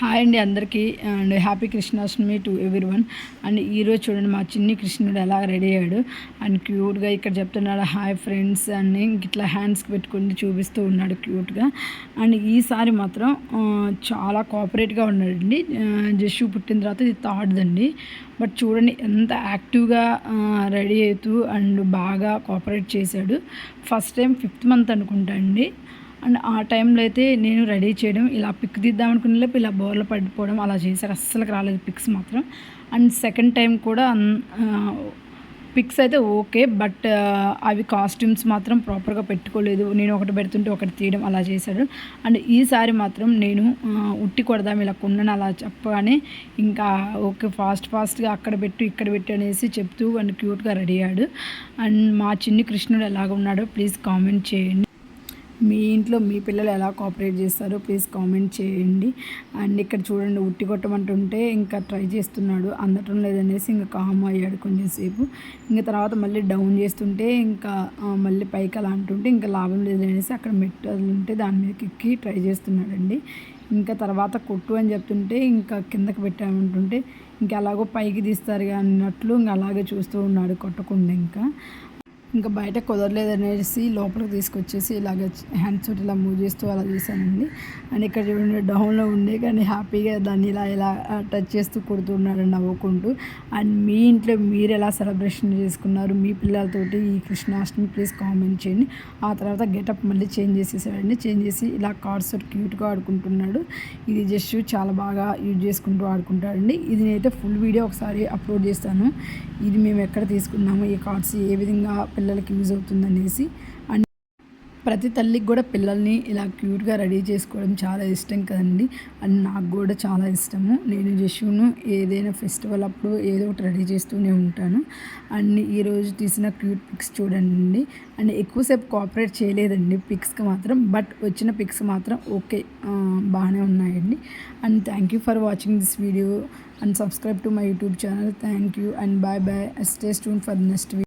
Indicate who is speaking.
Speaker 1: Hi అండి అందరికీ and happy Krishnashtami to everyone and ఈరోజు చూడండి మా చిన్ని కృష్ణుడు ఎలా రెడీ అయ్యాడు. అండ్ క్యూట్గా ఇక్కడ చెప్తున్నాడు హాయ్ ఫ్రెండ్స్ అని ఇట్లా హ్యాండ్స్కి పెట్టుకుని చూపిస్తూ ఉన్నాడు క్యూట్గా. అండ్ ఈసారి మాత్రం చాలా కోఆపరేట్గా ఉన్నాడండి. జస్సు పుట్టిన తర్వాత ఇది థర్డ్దండి బట్ చూడండి ఎంత యాక్టివ్గా రెడీ అవుతూ అండ్ బాగా కోఆపరేట్ చేశాడు. ఫస్ట్ టైం ఫిఫ్త్ మంత్ అనుకుంటా అండి. అండ్ ఆ టైంలో అయితే నేను రెడీ చేయడం ఇలా పిక్ తీద్దాం అనుకునే లోపు ఇలా బోర్లు పడిపోవడం అలా చేశారు. అస్సలు రాలేదు పిక్స్ మాత్రం. అండ్ సెకండ్ టైం కూడా పిక్స్ అయితే ఓకే బట్ అవి కాస్ట్యూమ్స్ మాత్రం ప్రాపర్గా పెట్టుకోలేదు. నేను ఒకటి పెడుతుంటే ఒకటి తీయడం అలా చేశాడు. అండ్ ఈసారి మాత్రం నేను ఉట్టి కొడదాం ఇలా కొన్నాను అలా చెప్పగానే ఇంకా ఓకే ఫాస్ట్ ఫాస్ట్గా అక్కడ పెట్టు ఇక్కడ పెట్టు అనేసి చెప్తూ అండ్ క్యూట్గా రెడీ అయ్యాడు. అండ్ మా చిన్ని కృష్ణుడు ఎలాగ ఉన్నాడో ప్లీజ్ కామెంట్ చేయండి. మీ ఇంట్లో మీ పిల్లలు ఎలా కోఆపరేట్ చేస్తారో ప్లీజ్ కామెంట్ చేయండి. అండ్ ఇక్కడ చూడండి ఉట్టి కొట్టమంటుంటే ఇంకా ట్రై చేస్తున్నాడు అందటం లేదనేసి ఇంకా కామ్ అయ్యాడు కొంచెంసేపు. ఇంకా తర్వాత మళ్ళీ డౌన్ చేస్తుంటే ఇంకా మళ్ళీ పైకి అలా అంటుంటే ఇంకా లాభం లేదనేసి అక్కడ మెట్టలు ఉంటే దాని మీదకి ఎక్కి ట్రై చేస్తున్నాడండి. ఇంకా తర్వాత కొట్టు అని చెప్తుంటే ఇంకా కిందకి పెట్టామంటుంటే ఇంకా అలాగో పైకి తీస్తారు అన్నట్లు ఇంకా అలాగే చూస్తూ ఉన్నాడు కొట్టకుండా ఇంకా. ఇంకా బయట కుదరలేదు అనేసి లోపలికి తీసుకొచ్చేసి ఇలాగ హ్యాండ్స్ తోటి ఇలా మూవ్ చేస్తూ అలా చేశానండి. అండ్ ఇక్కడ చూడండి డౌన్లో ఉండే కానీ హ్యాపీగా దాన్ని ఇలా ఇలా టచ్ చేస్తూ కొడుతున్నాడు నవ్వుకుంటూ. అండ్ మీ ఇంట్లో మీరు ఎలా సెలబ్రేషన్ చేసుకున్నారు? మీ పిల్లలతోటి ఈ కృష్ణాష్టమి ప్లీజ్ కామెంట్ చేయండి. ఆ తర్వాత గెటప్ మళ్ళీ చేంజ్ చేసేసాడండి. చేంజ్ చేసి ఇలా కార్డ్స్ తోటి క్యూట్గా ఆడుకుంటున్నాడు. ఇది జస్ట్ చాలా బాగా యూజ్ చేసుకుంటూ ఆడుకుంటాడండి. ఇది నేనైతే ఫుల్ వీడియో ఒకసారి అప్లోడ్ చేస్తాను. ఇది మేము ఎక్కడ తీసుకున్నాము? ఈ కార్డ్స్ ఏ విధంగా పిల్లలకి యూజ్ అవుతుందనేసి అండ్ ప్రతి తల్లికి కూడా పిల్లల్ని ఇలా క్యూట్గా రెడీ చేసుకోవడం చాలా ఇష్టం కదండి. అండ్ నాకు కూడా చాలా ఇష్టము. నేను జషును ఏదైనా ఫెస్టివల్ అప్పుడు ఏదో ఒకటి రెడీ చేస్తూనే ఉంటాను. అండ్ ఈరోజు తీసిన క్యూట్ పిక్స్ చూడండి. అండ్ ఎక్కువసేపు కోఆపరేట్ చేయలేదండి పిక్స్కి మాత్రం. బట్ వచ్చిన పిక్స్ మాత్రం ఓకే. బాగానే ఉన్నాయండి. And thank you for watching this video. And subscribe to my YouTube channel. Thank you. And bye bye. Stay స్టూన్ for next video.